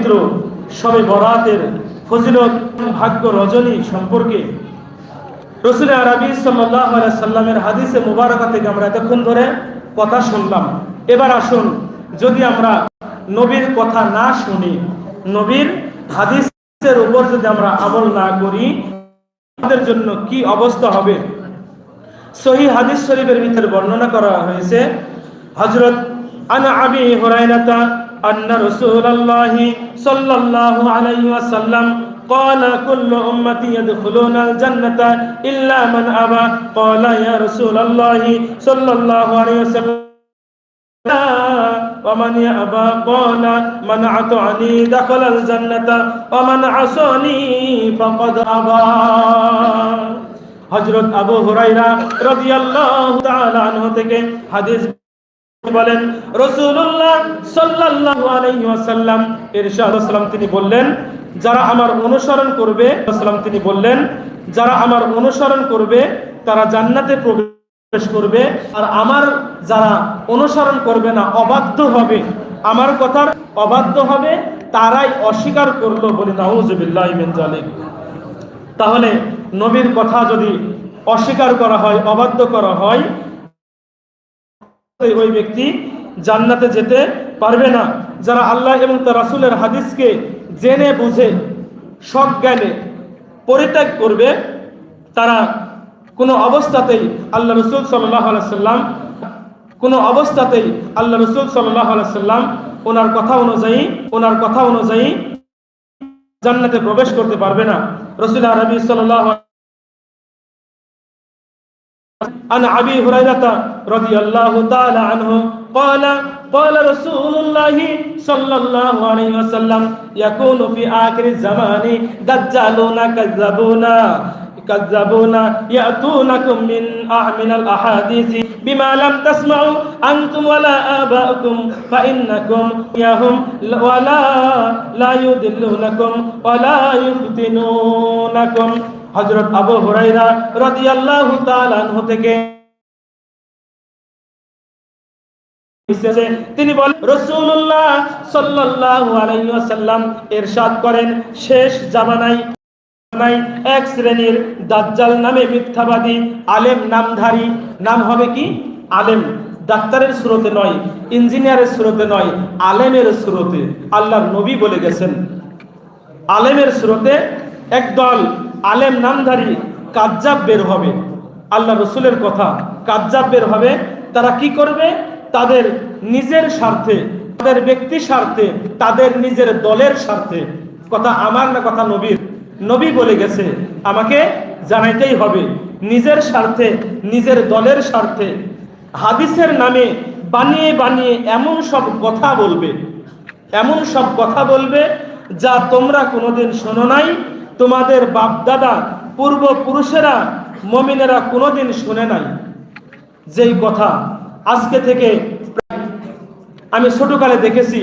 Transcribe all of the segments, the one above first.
পবিত্র সবে বরাতের ফজিলত ভাগ্য রজনী সম্পর্কে রসুল আরবি সাল্লাহ সাল্লামের হাদিসে মুবারকা থেকে আমরা এতক্ষণ ধরে কথা শুনলাম। এবার আসুন, যদি আমরা নবীর কথা না শুনি, নবীর হাদিসের উপর যদি আমরা আমল না করি, আমাদের জন্য কি অবস্থা হবে? সহি হাদিস শরীফের ভিতরে বর্ণনা করা হয়েছে, হযরত আন আবি হুরায়রাতা আন্না রাসূলুল্লাহ সাল্লাল্লাহু আলাইহি ওয়াসাল্লাম قال كل أمتي يدخلون الجنة إلا من أبى قال يا رسول الله صلى الله عليه وسلم ومن يأبى قال من أطعني دخل الجنة ومن عصاني فقد أبى হযরত আবু হুরায়রা রাদিয়াল্লাহু তাআলা আনহু থেকে হাদিস বলেন, রাসূলুল্লাহ সাল্লাল্লাহু আলাইহি ওয়াসাল্লাম তিনি বললেন, যারা আমার অনুসরণ করবে সাল্লাম তিনি বললেন, যারা আমার অনুসরণ করবে, তারা জান্নাতে প্রবেশ করবে, আর আমার যারা অনুসরণ করবে না, অবাধ্য হবে। আমার কথার অবাধ্য হবে, তারাই অস্বীকার করল বলি নাউজুবিল্লাহি তাহলে নবীর কথা যদি অস্বীকার করা হয়, অবাধ্য করা হয় ওই ব্যক্তি জান্নাতে যেতে পারবে না। যারা আল্লাহ এবং তার রাসূলের হাদিসকে জেনে, বুঝে সজ্ঞানে পরিত্যাগ করবে, তারা কোনো অবস্থাতেই আল্লাহ রসুল সাল্লাহ সাল্লাম, কোনো অবস্থাতেই আল্লাহ রসুল সাল্লাহ সাল্লাম ওনার কথা অনুযায়ী, ওনার কথা অনুযায়ী জান্নাতে প্রবেশ করতে পারবে না। রসুল আরবি সাল্লাহ عن أبي هريرة رضي الله تعالى عنه قال قال رسول الله صلى الله عليه وسلم يكون في آخر الزمان دجالون كذبون كذبون يأتونكم من من الأحاديث بما لم تسمعوا أنتم ولا آباؤكم فإنكم يهم ولا لا يدلونكم ولا يفتنونكم হজরত আবু হুরাইরা রাদিয়াল্লাহু তাআলা আনহু থেকে তিনি বলেন, রাসূলুল্লাহ সাল্লাল্লাহু আলাইহি ওয়াসাল্লাম ইরশাদ করেন, শেষ জামানায় এক শ্রেণির দাজ্জাল নামে মিথ্যাবাদী আলেম নামধারী, নাম হবে কি? আলেম। ডাক্তারের সুরতে নয়, ইঞ্জিনিয়ারের সুরতে নয়, আলেমের সুরতে। আল্লাহ নবী বলে গেছেন। আলেমের সুরতে একদল আলেম নামধারী কাজ্জাব বের হবে। আল্লাহ রসুলের কথা, কাজ্জাব বের হবে। তারা কি করবে? তাদের নিজের স্বার্থে, তাদের ব্যক্তি স্বার্থে, তাদের নিজের দলের স্বার্থে। কথা আমার না কথা নবীর? নবী বলে গেছে, আমাকে জানাইতেই হবে, নিজের স্বার্থে, নিজের দলের স্বার্থে। হাদিসের নামে বানিয়ে বানিয়ে এমন সব কথা বলবে, এমন সব কথা বলবে যা তোমরা কোনোদিন শোনো নাই। তোমাদের বাপদাদা পূর্বপুরুষেরা মমিনেরা কোনোদিন শুনে নাই। যেই কথা আজকে থেকে আমি ছোটকালে দেখেছি,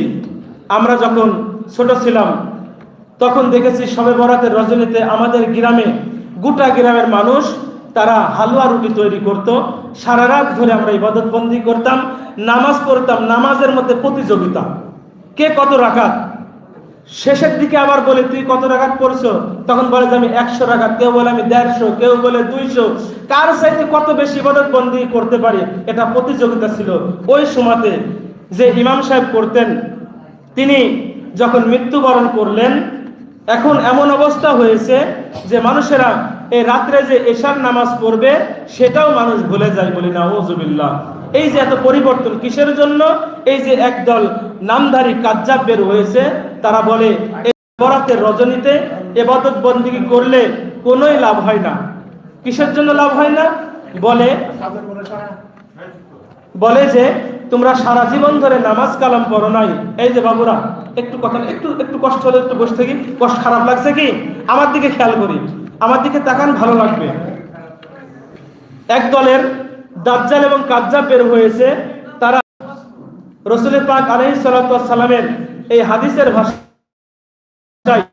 আমরা যখন ছোট ছিলাম, তখন দেখেছি সবে বরাতের রজনীতে আমাদের গ্রামে গোটা গ্রামের মানুষ তারা হালুয়া রুটি তৈরি করত। সারা রাত ধরে আমরা ইবাদতবন্দি করতাম, নামাজ পড়তাম, নামাজের মধ্যে প্রতিযোগিতা। কে কত রাখাত শেষের দিকে আবার বলে, তুই কত রাখাত পড়ছো? তখন বলে যে, আমি একশো রাখাত কেউ বলে, আমি দেড়শো। কেউ বলে, দুইশো। কার সাইতে কত বেশি ইবাদত বন্দি করতে পারি, এটা প্রতিযোগিতা ছিল। ওই সময়তে যে ইমাম সাহেব করতেন তিনি যখন মৃত্যুবরণ করলেন, এখন এমন অবস্থা হয়েছে যে মানুষেরা এই রাত্রে যে এশার নামাজ পড়বে, সেটাও মানুষ ভুলে যায় বলি না ওজুবিল্লাহ এই যে এত পরিবর্তন কিসের জন্য? এই যে একদল নামধারী কাজ্জাব বের হয়েছে। তারা বলে বরাতের রজনীতে এবাদত বন্দিগি করলে কোনোই লাভ হয় না। কিসের জন্য লাভ হয় না? বলে বলে যে, তোমরা সারা জীবন ধরে নামাজ কালাম পড়ো নাই। এই যে বাবুরা, একটু কথা একটু একটু কষ্ট হলে একটু বসে থাকি। কষ্ট খারাপ লাগছে কি? আমার দিকে খেয়াল করি। আমার দিকে তাকান, ভালো লাগবে। এক দলের দাজ্জাল এবং কাজ্জাব বের হয়েছে। রসুলের পাক আলহি সালামের এই হাদিসের ভাষায়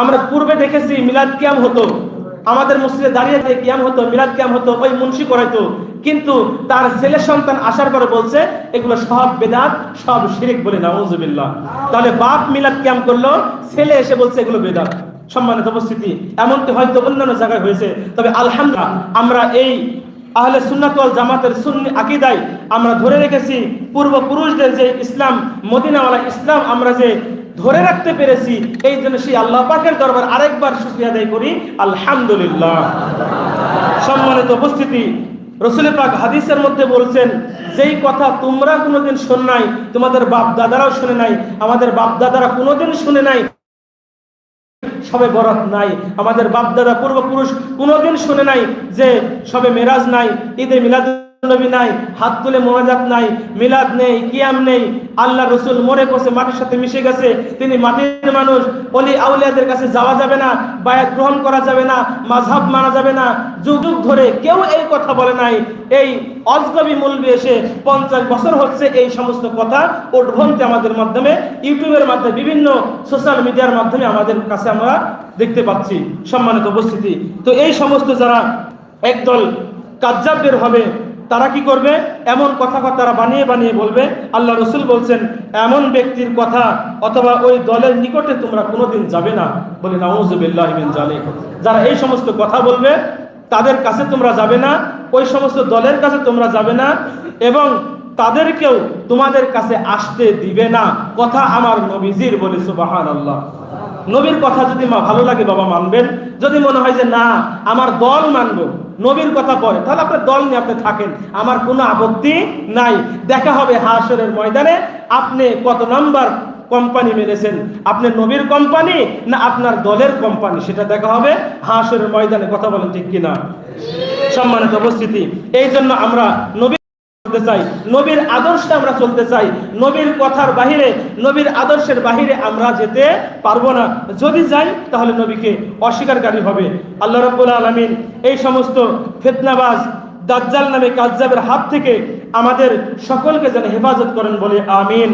আমরা পূর্বে দেখেছি মিলাদ কিয়াম হতো, আমাদের মসজিদে দাঁড়িয়ে থেকে কিয়াম হতো, মিলাদ কিয়াম হতো, ওই মুন্সি করাইতো কিন্তু তার ছেলে সন্তান আসার পরে বলছে, এগুলো সব বেদাত, সব শিরিক বলে, নাউজুবিল্লাহ। তাহলে বাপ মিলাদ কিয়াম করল, ছেলে এসে বলছে, এগুলো বেদাত, সম্মানিত উপস্থিতি। এমনটি হয়তো অন্যান্য জায়গায় হয়েছে। তবে আলহামদুলিল্লাহ, আমরা এই আহলে সুন্নাত ওয়াল জামাতের সুন্নি আকীদায় আমরা ধরে রেখেছি, পূর্বপুরুষদের যে ইসলাম, মদিনাওয়ালা ইসলাম আমরা যে ধরে রাখতে পেরেছি, এই জন্য সেই আল্লাহ পাকের দরবার আরেকবার শুকরিয়া আদায় করি, আলহামদুলিল্লাহ। সম্মানিত উপস্থিতি, রসুল পাক হাদিসের মধ্যে বলছেন, যেই কথা তোমরা কোনোদিন শোন নাই, তোমাদের বাপ দাদারাও শুনে নাই, আমাদের বাপ দাদারা কোনোদিন শুনে নাই সবে বরাত নাই। আমাদের বাপদাদা পূর্বপুরুষ কোনোদিন শুনে নাই যে সবে মেরাজ নাই, ঈদে মিলাদ নবী নাই, হাত তুলে মোনাজাত নাই, মিলাদ নেই, কিয়াম নেই। আল্লাহ রসুল মরে পড়ছে মাটির সাথে মিশে গেছে। তিনি মাটির মানুষ। অলি আউলিয়াদের কাছে যাওয়া যাবে না, বায়াত গ্রহণ করা যাবে না মাঝহাব মানা যাবে না। যুগ যুগ ধরে কেউ এই কথা বলে নাই। এই অজগবি এসে পঞ্চাশ বছর হচ্ছে এই সমস্ত কথা আমাদের মাধ্যমে, ইউটিউবের মাধ্যমে, বিভিন্ন সোশ্যাল মিডিয়ার মাধ্যমে আমাদের কাছে আমরা দেখতে পাচ্ছি। সম্মানিত উপস্থিতি। তো এই সমস্ত যারা একদল কাজ্জাব বের হবে তারা কি করবে? এমন কথা তারা বানিয়ে বানিয়ে বলবে। আল্লাহ রসুল বলছেন, এমন ব্যক্তির কথা অথবা ওই দলের নিকটে তোমরা কোনোদিন যাবে না। বলে নাউজুবিল্লাহ জালিক যারা এই সমস্ত কথা বলবে, তাদের কাছে তোমরা যাবে না, ওই সমস্ত দলের কাছে তোমরা যাবে না এবং তাদেরকেও তোমাদের কাছে আসতে দিবে না। কথা আমার নবীজির বলে সুবাহান আল্লাহ নবীর কথা যদি মা ভালো লাগে, বাবা মানবেন। যদি মনে হয় যে, না, আমার দল মানবো। নবীর কথা পড়ে। তাহলে আপনার দল নিয়ে আপনি থাকেন। আমার কোনো আপত্তি নাই। দেখা হবে হাসরের ময়দানে আপনি কত নাম্বার কোম্পানি মেরেছেন? আপনি নবীর কোম্পানি না আপনার দলের কোম্পানি? সেটা দেখা হবে হাসরের ময়দানে। কথা বলেন ঠিক কিনা? সম্মানিত উপস্থিতি। এই জন্য আমরা নবী চলতে চাই। নবীর আদর্শে আমরা চলতে চাই। নবীর কথার বাহিরে, নবীর আদর্শের বাহিরে আমরা যেতে পারব না। যদি যাই, তাহলে নবীকে অস্বীকারী হবে। আল্লাহ রব্বুল আলমিন এই সমস্ত ফেতনাবাজ, দাজ্জাল নামে কাজ্জাবের হাত থেকে আমাদের সকলকে যেন হেফাজত করেন বলে আমিন।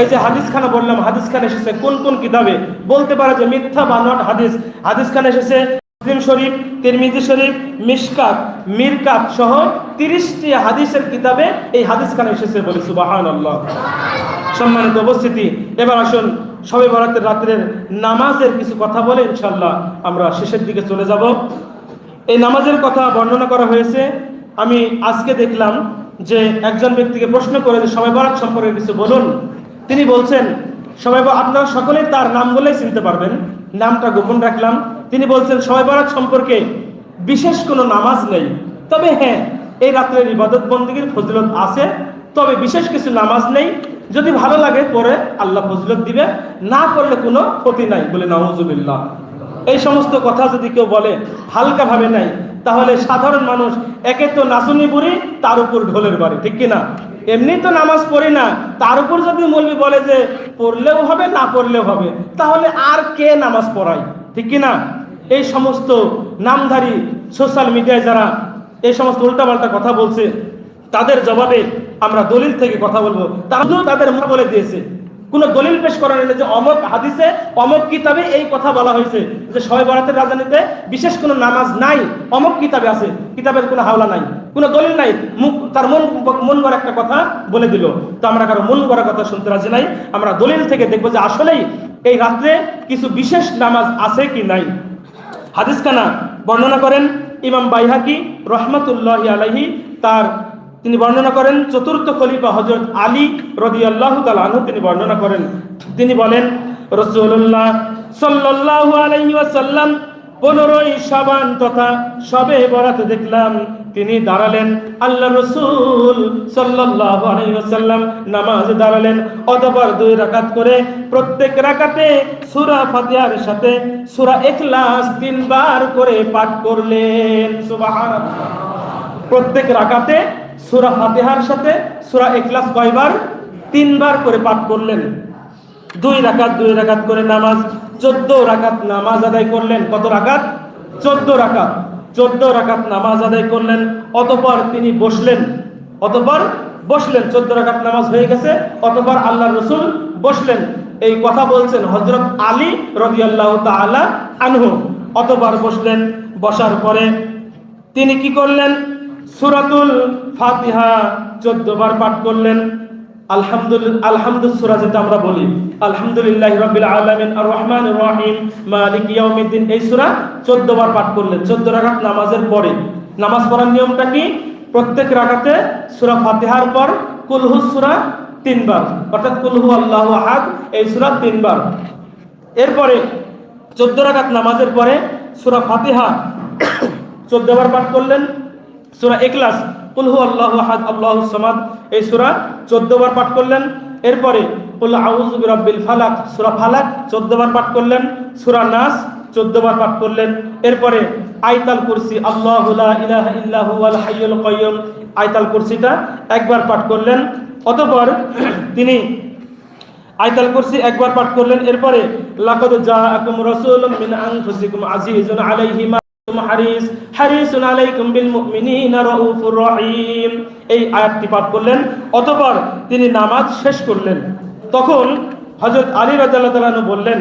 এই যে হাদিস খানা বললাম হাদিস খান এসেছে কোন কোন কিতাবে? বলতে পারে যে মিথ্যা বা নট হাদিস। হাদিস খান এসেছে মুসলিম শরীফ, তিরমিজি শরীফ, মিশকাত, মিরকাত সহ তিরিশটি হাদিসের কিতাবে এই হাদিস খানে এসেছে বলে সুবাহান সম্মানিত উপস্থিতি, এবার আসুন সবে বরাতের রাত্রের নামাজের কিছু কথা বলে ইনশাল্লাহ আমরা শেষের দিকে চলে যাব। এই নামাজের কথা বর্ণনা করা হয়েছে। আমি আজকে দেখলাম যে একজন ব্যক্তিকে প্রশ্ন করে যে সবাই বরাত সম্পর্কে কিছু বলুন। তিনি বলছেন সবাই আপনারা সকলেই তার নাম বলেই চিনতে পারবেন। নামটা গোপন রাখলাম। তিনি বলছেন, সবাই বরাত সম্পর্কে বিশেষ কোনো নামাজ নেই। তবে হ্যাঁ এই রাত্রের ইবাদত বন্দীগীর ফজিলত আছে, তবে বিশেষ কিছু নামাজ নেই। যদি ভালো লাগে, পরে আল্লাহ ফজিলত দিবে, না করলে কোনো ক্ষতি নাই বলে নওয়াজুবিল্লাহ এই সমস্ত কথা যদি কেউ বলে হালকা ভাবে নাই, তাহলে সাধারণ মানুষ একে তো নাচুনি বুড়ি, তার উপর ঢোলের বাড়ি, ঠিক কিনা? এমনি তো নামাজ পড়ি না, তার উপর যদি মৌলবি বলে যে, পড়লেও হবে, না পড়লেও হবে, তাহলে আর কে নামাজ পড়ায়, ঠিক কিনা? এই সমস্ত নামধারী সোশ্যাল মিডিয়ায় যারা এই সমস্ত উল্টাপাল্টা কথা বলছে, তাদের জবাবে আমরা দলিল থেকে কথা বলব। তারা তাদের মা বলে দিয়েছে। কোন দলিল পেশ করা নেই যে অমক হাদিসে, অমক কিতাবে এই কথা বলা হয়েছে। যে শবে বরাতের রাজধানীতে বিশেষ কোনো নামাজ নাই, অমক কিতাবে আছে। কিতাবের কোনো হাওলা নাই। কোনো দলিল নাই। মুখ, তার মন মন গড়া একটা কথা বলে দিল। তো আমরা কারও মন গড়া কথা শুনতে রাজি নাই। আমরা দলিল থেকে দেখব যে আসলেই এই রাত্রে কিছু বিশেষ নামাজ আছে কি নাই। হাদিস খানা বর্ণনা করেন ইমাম বাইহাকি রহমতুল্লাহ আলহি তার তিনি বর্ণনা করেন, চতুর্থ খলিফা হজরত আলী রদি আল্লাহ তালু তিনি বর্ণনা করেন। তিনি বলেন রসুল্লাহ সাল্লাহ আলহি ওয়াসাল্লাম পনেরোই সাবান তথা সবে বরাতে দেখলাম, তিনি দাঁড়ালেন। আল্লাহ রসুল আলাইসাল্লাম নামাজে দাঁড়ালেন। অতবার দুই রাকাত করে প্রত্যেক রাকাতে সুরা ফাতিহার সাথে সুরা এখলাস তিনবার করে পাঠ করলেন। প্রত্যেক রাকাতে সুরা ফাতিহার সাথে সুরা এখলাস কয়বার? তিনবার করে পাঠ করলেন। দুই রাকাত দুই রাকাত করে নামাজ, চোদ্দ রাকাত নামাজ আদায় করলেন, কত রাকাত? চোদ্দ রাকাত চোদ্দ রাকাত নামাজ আদায় করলেন, অতপর তিনি বসলেন, অতপর বসলেন, চোদ্দ রাকাত নামাজ হয়ে গেছে, অতপর আল্লাহ রসুল বসলেন। এই কথা বলছেন হজরত আলী রদিয়াল্লাহ তালা আনহু। অতবার বসলেন, বসার পরে তিনি কি করলেন? সুরাতুল ফাতিহা চোদ্দ বার পাঠ করলেন। আলহামদুলিল্লাহ আলহামদুল সূরা যেটা আমরা বলি, আলহামদুলিল্লাহ রাব্বিল আলামিন আর রহমানির রহিম, মালিক ইয়াউমিদ্দিন। এই সূরা 14 বার পাঠ করলেন 14 রাকাত নামাজের পরে, নামাজ পড়ার নিয়মটা কি? প্রত্যেক রাকাতে সূরা ফাতিহার পর কুলহু সূরা তিনবার, অর্থাৎ কুলহু আল্লাহু আহাদ, এই সূরা তিনবার। এরপরে 14 রাকাত নামাজের পরে সূরা ফাতিহা 14 বার পাঠ করলেন, সূরা ইখলাস কুলহু আল্লাহু আহাদ, আল্লাহু সামাদ। এই সূরা 14 বার পাঠ করলেন। এরপরে কুল আউযু বিরাব্বিল ফালাক, সূরা ফালাক 14 বার পাঠ করলেন। সূরা নাস 14 বার পাঠ করলেন। এরপরে আয়াতুল কুরসি, আল্লাহু লা ইলাহা ইল্লা হুয়াল হাইয়ুল আয়াতুল কুরসিটা একবার পাঠ করলেন। অতঃপর তিনি আয়াতুল কুরসি একবার পাঠ করলেন। এরপরে লাকাদ জাআকুম রাসূলুম মিন আনফুসিকুম আজিজুন আলাইহি হারিস, হারিসুন আলাইকুম বিল রাউফুর রহিম। এই আয়াতটি পাঠ করলেন, অতঃপর তিনি নামাজ শেষ করলেন। তখন হযরত আলী রাদিয়াল্লাহু তাআলা বললেন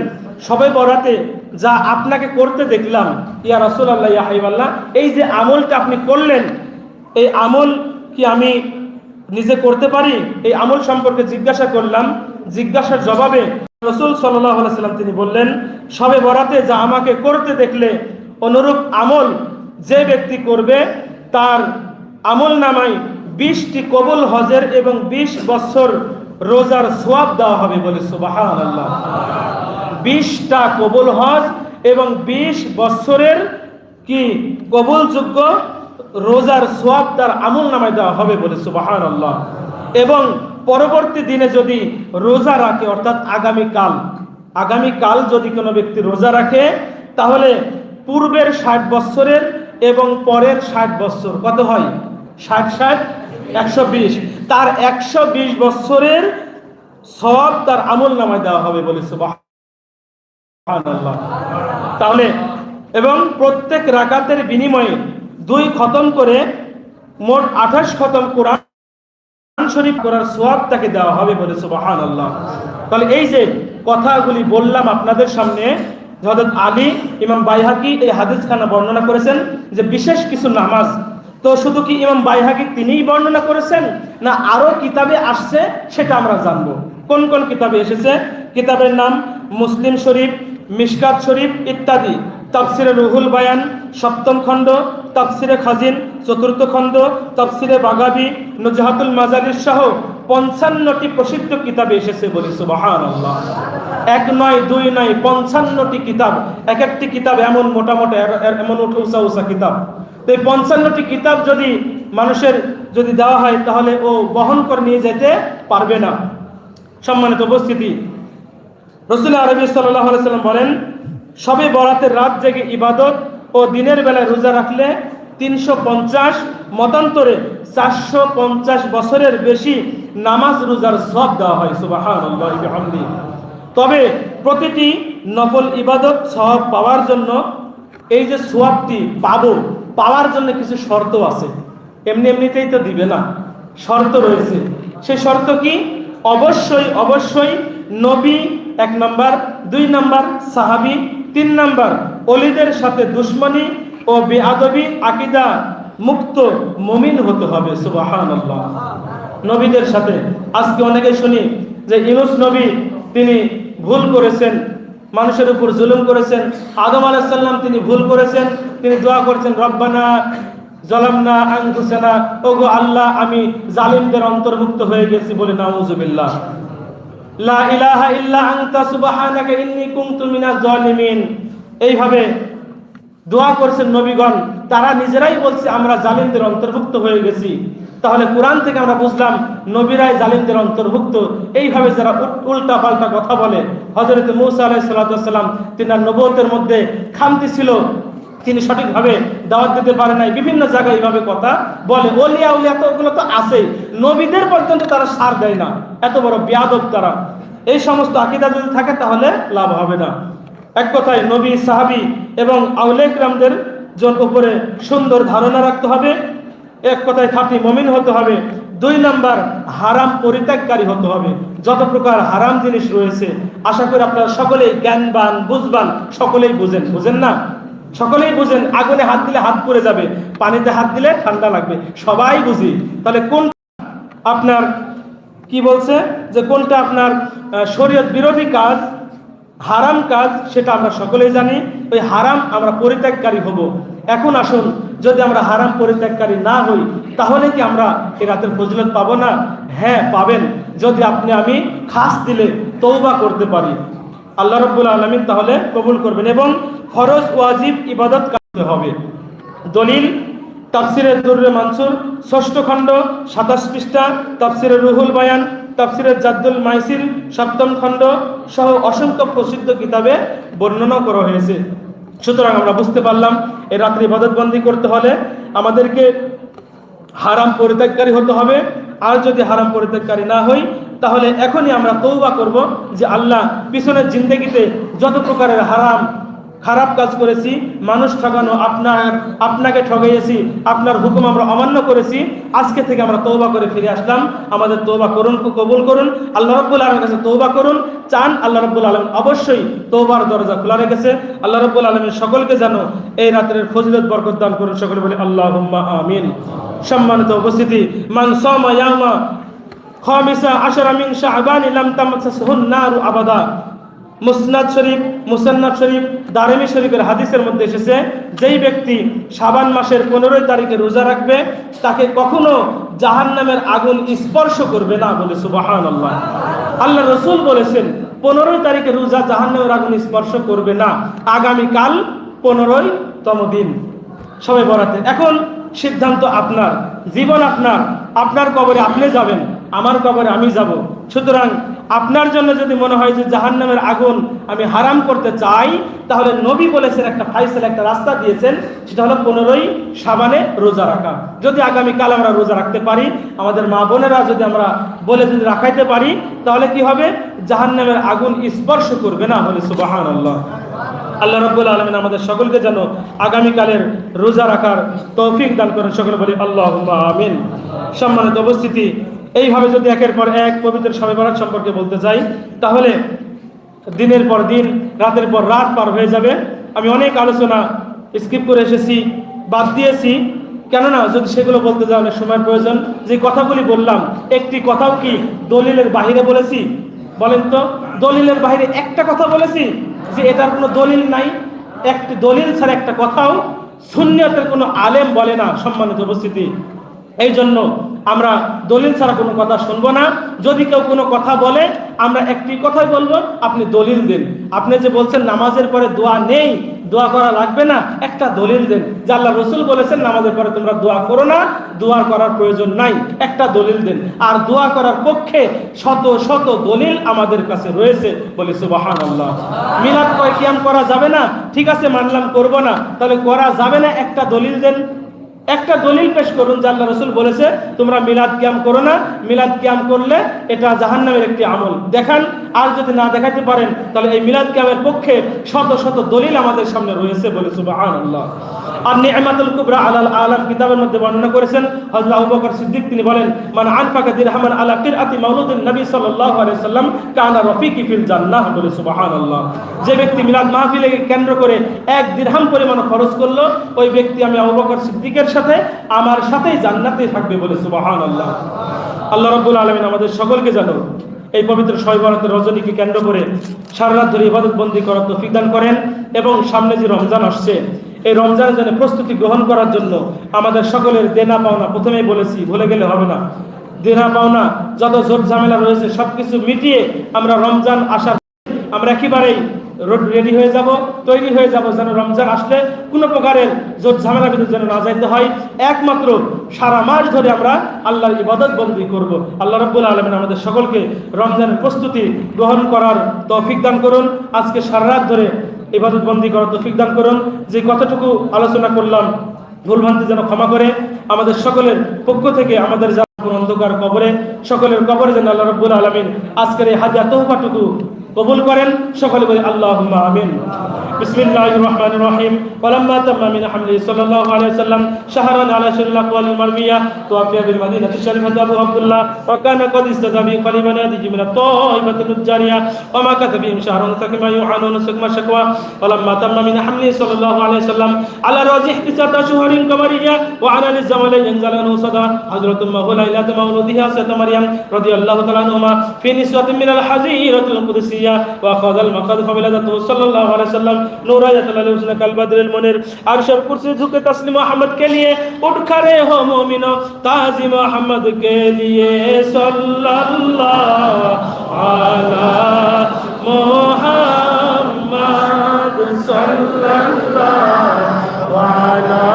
সবাই বরাতে যা আপনাকে করতে দেখলাম, ইয়া রাসূলুল্লাহ, ইয়া হাবিবাল্লাহ, এই যে আমলটা আপনি করলেন, এই আমল কি আমি নিজে করতে পারি? এই আমল সম্পর্কে জিজ্ঞাসা করলাম। জিজ্ঞাসার জবাবে রসুল সাল্লাহ সাল্লাম তিনি বললেন, সবে বরাতে যা আমাকে করতে দেখলে অনুরূপ আমল যে ব্যক্তি করবে, তার আমল নামাই বিশটি কবুল হজের এবং বিশ বছর রোজার সোয়াব দেওয়া হবে বলে আল্লাহ বিশটা কবুল হজ এবং বিশ বছরের কি কবুলযোগ্য রোজার সোয়াব তার আমল নামায় দেওয়া হবে বলে আল্লাহ এবং পরবর্তী দিনে যদি রোজা রাখে, অর্থাৎ আগামী কাল আগামী কাল যদি কোনো ব্যক্তি রোজা রাখে, তাহলে পূর্বের ষাট বৎসরের এবং পরের ষাট বৎসর। কত হয়? ষাট ষাট, একশো বিশ। তার একশো বিশ বৎসরের সব তার আমল নামায় দেওয়া হবে বলে সুবাহ তাহলে, এবং প্রত্যেক রাকাতের বিনিময়ে দুই খতম করে মোট আঠাশ খতম কোরআন শরীফ করার সোয়াব তাকে দেওয়া হবে বলে সুবাহান আল্লাহ তাহলে এই যে কথাগুলি বললাম আপনাদের সামনে হযরত আলী, ইমাম বাইহাকি এই হাদিস খানা বর্ণনা করেছেন যে বিশেষ কিছু নামাজ। তো শুধু কি ইমাম বাইহাকি তিনিই বর্ণনা করেছেন, না আরও কিতাবে আসছে সেটা আমরা জানব। কোন কোন কিতাবে এসেছে? কিতাবের নাম মুসলিম শরীফ, মিশকাত শরীফ ইত্যাদি। তাফসিরে রুহুল বায়ান, সপ্তম খণ্ড, তাফসিরে খাজিন চতুর্থ খণ্ড, তাফসিরে বাগাবি, নজহাতুল মাজারির সহ পঞ্চান্নটি প্রসিদ্ধ কিতাবে এসেছে বলি সুবাহান এক নয়, দুই নয়, পঞ্চান্নটি কিতাব। এক একটি কিতাব এমন মোটামোটা এমন উঠা উষা কিতাব। তো এই পঞ্চান্নটি কিতাব যদি মানুষের যদি দেওয়া হয়, তাহলে ও বহন করে নিয়ে যেতে পারবে না। সম্মানিত উপস্থিতি, রসুল আরবি সাল্লাম বলেন, সবে বরাতের রাত জেগে ইবাদত ও দিনের বেলায় রোজা রাখলে তিনশো পঞ্চাশ, মতান্তরে চারশো পঞ্চাশ বছরের বেশি নামাজ রোজার সব দেওয়া হয় সুবাহান তবে প্রতিটি নফল ইবাদত সব পাওয়ার জন্য এই যে সোয়াবটি পাবো, পাওয়ার জন্য কিছু শর্ত আছে। এমনি এমনিতেই তো দিবে না, শর্ত রয়েছে। সে শর্ত কি? অবশ্যই অবশ্যই নবী এক নাম্বার, দুই নাম্বার সাহাবি, তিন নাম্বার অলিদের সাথে দুশ্মনী ও বেআবি আকিদা মুক্ত মমিন হতে হবে সুবাহান নবীদের সাথে আজকে অনেকে শুনি যে ইউনুস নবী তিনি ভুল করেছেন, মানুষের উপর জুলুম করেছেন, আদম আলাইসাল্লাম তিনি ভুল করেছেন, তিনি দোয়া করেছেন, রব্বানা জলামনা আংকুসেনা ওগো আল্লাহ, আমি জালিমদের অন্তর্ভুক্ত হয়ে গেছি বলে নাউজুবিল্লাহ। লা ইলাহা ইল্লা আনতা, সুবহানাকা ইন্নী কুনতু মিনাজ জালিমিন। এইভাবে দোয়া করেছেন নবীগণ, তারা নিজেরাই বলছে, আমরা জালিমদের অন্তর্ভুক্ত হয়ে গেছি। তাহলে কোরআন থেকে আমরা বুঝলাম, নবীরাই জালিমদের অন্তর্ভুক্ত। এইভাবে যারা উল্টা পাল্টা কথা বলে হজরত মৌসা আলাই সাল্লাম তিনার নবতের মধ্যে খামতি ছিল। তিনি সঠিকভাবে দাওয়াত দিতে পারে নাই, বিভিন্ন জায়গায় এইভাবে কথা বলে। ওলিয়া উলিয়া তো ওগুলো তো আছে নবীদের পর্যন্ত তারা সার দেয় না। এত বড় বিয়াদব তারা। এই সমস্ত আকিদা যদি থাকে, তাহলে লাভ হবে না। এক কথায় নবী, সাহাবি এবং আউলেকরামদের জন উপরে সুন্দর ধারণা রাখতে হবে। এক কথায় খাঁটি মমিন হতে হবে। দুই নাম্বার, হারাম পরিত্যাগকারী হতে হবে। যত প্রকার হারাম জিনিস রয়েছে, আশা করি আপনারা সকলেই জ্ঞানবান, বুঝবান, সকলেই বুঝেন। বুঝেন না? সকলেই বুঝেন, আগুনে হাত দিলে হাত পুড়ে যাবে, পানিতে হাত দিলে ঠান্ডা লাগবে। সবাই বুঝি। তাহলে কোন আপনার, কি বলছে? যে কোনটা আপনার শরীয়ত বিরোধী কাজ হারাম কাজ সেটা আমরা সকলেই জানি, ওই হারাম আমরা পরিত্যাগকারী হব। এখন আসুন, যদি আমরা হারাম পরিত্যাগকারী না হই, তাহলে কি আমরা এই রাতের ফজিলত পাবো না? হ্যাঁ পাবেন। যদি আপনি আমি খাস দিলে তৌবা করতে পারি। আল্লাহ রব্বুল আলমিন তাহলে কবুল করবেন এবং ফরজ, ওয়াজিব, ইবাদত করতে হবে। দলিল তাফসিরের দুর্রে মানসুর, ষষ্ঠ খণ্ড, সাতাশ পৃষ্ঠা তাফসিরের রুহুল বায়ান তাফসিরের জাদ্দুল মাইসির সপ্তম খণ্ড সহ অসংখ্য প্রসিদ্ধ কিতাবে বর্ণনা করা হয়েছে। সুতরাং আমরা বুঝতে পারলাম এই রাত্রি ইবাদতবন্দি করতে হলে আমাদেরকে হারাম পরিত্যাগকারী হতে হবে। আর যদি হারাম পরিত্যাগকারী না হই, তাহলে এখনই আমরা তৌবা করব যে আল্লাহ পিছনের জিন্দগিতে যত প্রকারের হারাম খারাপ কাজ করেছি, মানুষ ঠকানো আপনার, আপনাকে ঠগাইয়েছি, আপনার হুকুম আমরা অমান্য করেছি, আজকে থেকে আমরা তৌবা করে ফিরে আসলাম। আমাদের তৌবা করুন, কবুল করুন, আল্লাহ রব্বুল আলমের কাছে তৌবা করুন, চান আল্লাহ রব্বুল আলম অবশ্যই তৌবার দরজা খোলা রেখেছে। আল্লাহ রব্বুল আলমের সকলকে যেন এই রাত্রের ফজিলত, বরকত দান করুন, সকলে বলে আল্লাহ আমিন। সম্মানিত উপস্থিতি, মান সমা ইয়ামা খামিসা আশরা মিন শাবান লাম তামাসসাহুন নারু আবাদা। মুসনাদ শরীফ মুসান্নাদ শরীফ, দারেমি শরীফের হাদিসের মধ্যে এসেছে, যেই ব্যক্তি সাবান মাসের পনেরোই তারিখে রোজা রাখবে, তাকে কখনো জাহান্নামের আগুন স্পর্শ করবে না বলে সুবাহান আল্লাহ আল্লাহ রসুল বলেছেন, পনেরোই তারিখে রোজা জাহান্নামের আগুন স্পর্শ করবে না। আগামীকাল পনেরোই তম দিন। সবাই বরাতে, এখন সিদ্ধান্ত আপনার, জীবন আপনার। আপনার কবরে আপনি যাবেন। আমার কবরে আমি যাব। সুতরাং আপনার জন্য যদি মনে হয় যে জাহান্নামের আগুন আমি হারাম করতে চাই, তাহলে নবী বলেছেন একটা ফাইসেল, একটা রাস্তা দিয়েছেন, সেটা হলো পনেরোই সাবানে রোজা রাখা। যদি আগামীকাল আমরা রোজা রাখতে পারি, আমাদের মা বোনেরা যদি আমরা বলে যদি রাখাইতে পারি, তাহলে কি হবে? জাহান্নামের আগুন স্পর্শ করবে না বলে সুবাহান আল্লাহ আল্লাহ রব্বুল আলমিন আমাদের সকলকে যেন আগামীকালের রোজা রাখার তৌফিক দান করেন। সকলে বলি আল্লাহ আমিন। সম্মানিত উপস্থিতি এইভাবে যদি একের পর এক পবিত্র সবে বরাত সম্পর্কে বলতে যাই, তাহলে দিনের পর দিন, রাতের পর রাত পার হয়ে যাবে। আমি অনেক আলোচনা স্কিপ করে এসেছি, বাদ দিয়েছি। কেননা যদি সেগুলো বলতে যাই অনেক সময়ের প্রয়োজন, যে কথাগুলি বললাম, একটি কথাও কি দলিলের বাহিরে বলেছি? বলেন তো, দলিলের বাহিরে একটা কথা বলেছি যে এটার কোনো দলিল নাই? একটি দলিল ছাড়া একটা কথাও শূন্যতের কোনো আলেম বলে না সম্মানিত উপস্থিতি। এই জন্য আমরা দলিল ছাড়া কোনো কথা শুনব না। যদি কেউ কোনো কথা বলে, আমরা একটি কথাই বলব, আপনি দলিল দেন। আপনি যে বলছেন নামাজের পরে দোয়া নেই, দোয়া করা লাগবে না, একটা দলিল দেন। আল্লাহ রসুল বলেছেন, নামাজের পরে তোমরা দোয়া করো না, দোয়া করার প্রয়োজন নাই, একটা দলিল দেন। আর দোয়া করার পক্ষে শত শত দলিল আমাদের কাছে রয়েছে বলে সুবাহান আল্লাহ মিলাদ কয় কিয়াম করা যাবে না? ঠিক আছে, মানলাম, করব না। তাহলে করা যাবে না, একটা দলিল দেন। একটা দলিল পেশ করুন আল্লাহ রসুল বলেছে, তোমরা মিলাদ ক্যাম করো না। মিলাদ ক্যাম করলে এটা জাহান্নামের একটি আমল। দেখান, আর যদি না দেখাতে পারেন, তাহলে এই মিলাদ ক্যামের পক্ষে শত শত দলিল আমাদের সামনে রয়েছে বলে সুবাহান আল্লাহ আর নি'মাতুল কুবরা আলাল আলাম কিতাবের মধ্যে বর্ণনা করেছেন। হযরত আবু বকর সিদ্দিক, তিনি বলেন, মান আনফাকা দিরহামান আলা মাউলুদিন নবী সাল্লাল্লাহু আলাইহি সাল্লাম কানা রফিকি ফিল জান্নাহ বলে সুবহানাল্লাহ। যে ব্যক্তি মিলাদ মাহফিলে কেন্দ্র করে এক দিরহাম পরিমাণ খরচ করল, ওই ব্যক্তি আমি আবু বকর সিদ্দিকের সাথে, আমার সাথেই জান্নাতে থাকবে বলে সুবহানাল্লাহ। আল্লাহ রাব্বুল আলামিন আমাদের সকলকে জানো এই পবিত্র শৈবরাতের রজনীকে কেন্দ্র করে সারা রাত ধরে ইবাদত বন্দি করার তৌফিক দান করেন এবং সামনে যে রমজান আসছে এই রমজানের জন্য প্রস্তুতি গ্রহণ করার জন্য আমাদের সকলের দেনা পাওনা প্রথমেই বলেছি, ভুলে গেলে হবে না। দেনা পাওনা, যত জোট ঝামেলা রয়েছে, সবকিছু মিটিয়ে আমরা রমজান আসার আমরা একেবারেই রেডি হয়ে যাব, তৈরি হয়ে যাব যেন রমজান আসলে কোনো প্রকারের জোট ঝামেলার ভিতরে যেন না যাইতে হয়। একমাত্র সারা মাস ধরে আমরা আল্লাহর ইবাদত বন্দি করব। আল্লাহ রাব্বুল আলমিন আমাদের সকলকে রমজানের প্রস্তুতি গ্রহণ করার তৌফিক দান করুন। আজকে সারা রাত ধরে ইবাদত বন্দি করার তৌফিক দান করুন। যে কথাটুকু আলোচনা করলাম, ভুলভ্রান্তি যেন ক্ষমা করে, আমাদের সকলের পক্ষ থেকে আমাদের অন্ধকার কবরে, সকলের কবরে যেন আল্লাহ রব্বুল আলমিন আজকের এই হাজার তৌফাটুকু কবুল করেন, সকলে বলি আল্লাহুম্মা আমিন। বিসমিল্লাহির রহমানির রহিম। ওয়ালাম্মা তাম্মা মিন হামলি সাল্লাল্লাহু আলাইহি ওয়াসাল্লাম। শাহরান আলা শারিলা কওয়াল মারবিয়া। তুয়াফিয়া বিল মাদিনাতি শারিফাত আবু আব্দুল্লাহ। ওয়া কানা কদ ইস্তাজাবি কলিমান আদিজি মিন তাইবাতিল জারিয়া ওয়া মা কাতাবিহিম শাহরান সাকিমা ইউআনুন সাকমা শাকওয়া। ওয়ালাম্মা তাম্মা মিন হামলি সাল্লাল্লাহু আলাইহি ওয়াসাল্লাম। আলা রাজিহ তিসাতা শুহরিন কামারিয়া ওয়া আলা লিজামালি ইয়ানজালানু সাদা হযরত মাওলানা মাওলুদিহা সাতা মারইয়াম রাদিয়াল্লাহু তাআলা আনহুমা। ফি নিসওয়াতিন মিনাল হাজিরাতিল কুদসি। সিয়া ওয়া খাদাল মাকাদ সাল্লাল্লাহু আলাইহি সাল্লাম মুনির আরশের কুরসি তাসলিম আহমদ কে হো কে আলা মুহাম্মদ সাল্লাল্লাহু আলা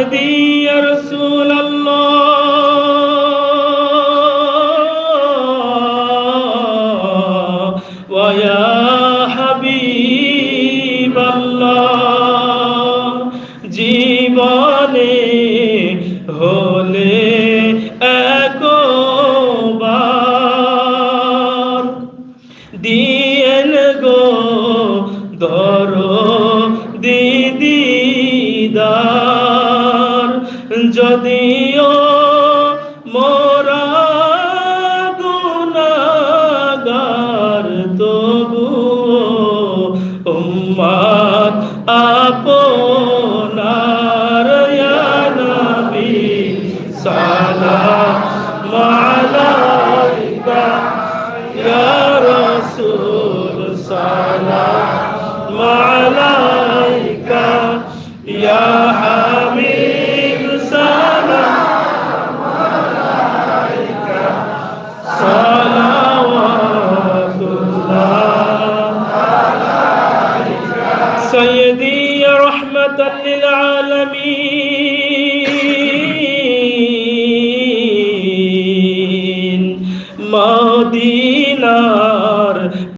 যদি উম্মাত